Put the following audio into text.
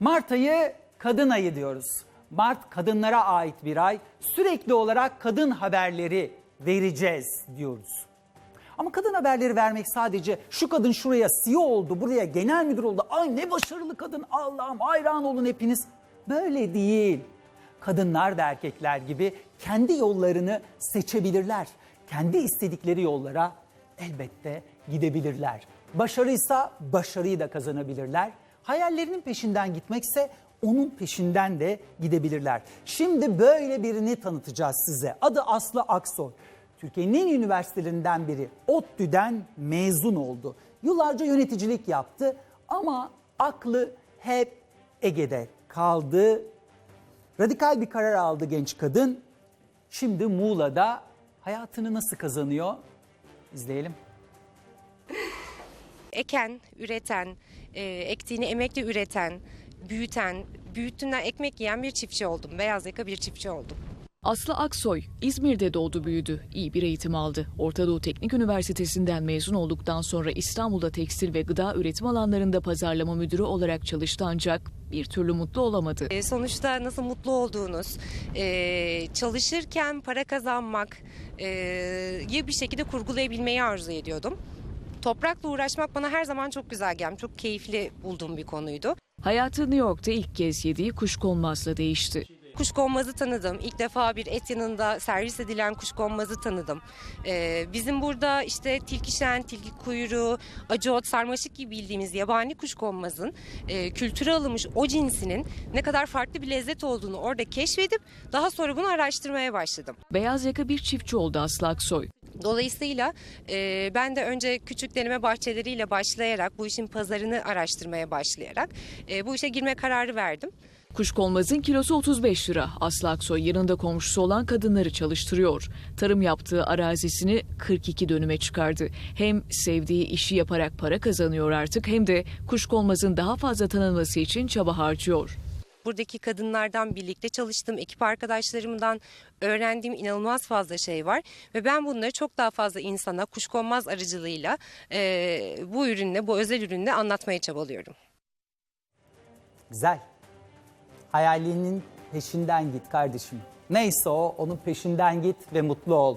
Mart ayı kadın ayı diyoruz. Mart kadınlara ait bir ay. Sürekli olarak kadın haberleri vereceğiz diyoruz. Ama kadın haberleri vermek sadece şu kadın şuraya CEO oldu, buraya genel müdür oldu. Ay ne başarılı kadın Allah'ım hayran olun hepiniz. Böyle değil. Kadınlar da erkekler gibi kendi yollarını seçebilirler. Kendi istedikleri yollara elbette gidebilirler. Başarıysa başarıyı da kazanabilirler. Hayallerinin peşinden gitmekse onun peşinden de gidebilirler. Şimdi böyle birini tanıtacağız size. Adı Aslı Aksoy. Türkiye'nin üniversitelerinden biri ODTÜ'den mezun oldu. Yıllarca yöneticilik yaptı ama aklı hep Ege'de kaldı. Radikal bir karar aldı genç kadın. Şimdi Muğla'da hayatını nasıl kazanıyor? İzleyelim. Eken, üreten, e, ektiğini emekle üreten, büyüten, büyüttüğünden ekmek yiyen bir çiftçi oldum. Beyaz yaka bir çiftçi oldum. Aslı Aksoy, İzmir'de doğdu büyüdü. İyi bir eğitim aldı. Orta Doğu Teknik Üniversitesi'nden mezun olduktan sonra İstanbul'da tekstil ve gıda üretim alanlarında pazarlama müdürü olarak çalıştı ancak bir türlü mutlu olamadı. E, sonuçta nasıl mutlu olduğunuz, e, çalışırken para kazanmak, e, ya bir şekilde kurgulayabilmeyi arzu ediyordum. Toprakla uğraşmak bana her zaman çok güzel gelmiş, çok keyifli bulduğum bir konuydu. Hayatı New York'ta ilk kez yediği kuşkonmazla değişti. Kuşkonmazı tanıdım. İlk defa bir et yanında servis edilen kuşkonmazı tanıdım. Ee, bizim burada işte tilkişen, tilki kuyruğu, acı ot, sarmaşık gibi bildiğimiz yabani kuşkonmazın e, kültüre alınmış o cinsinin ne kadar farklı bir lezzet olduğunu orada keşfedip daha sonra bunu araştırmaya başladım. Beyaz yaka bir çiftçi oldu Aslı Aksoy. Dolayısıyla e, ben de önce küçük deneme bahçeleriyle başlayarak bu işin pazarını araştırmaya başlayarak e, bu işe girme kararı verdim. Kuşkonmazın kilosu 35 lira. Aslı Aksoy yanında komşusu olan kadınları çalıştırıyor. Tarım yaptığı arazisini 42 dönüme çıkardı. Hem sevdiği işi yaparak para kazanıyor artık hem de kuşkonmazın daha fazla tanınması için çaba harcıyor. Buradaki kadınlardan birlikte çalıştığım ekip arkadaşlarımdan öğrendiğim inanılmaz fazla şey var ve ben bunları çok daha fazla insana kuşkonmaz aracılığıyla eee, bu ürünle bu özel ürünle anlatmaya çabalıyorum. Güzel. Hayalinin peşinden git kardeşim. Neyse o onun peşinden git ve mutlu ol.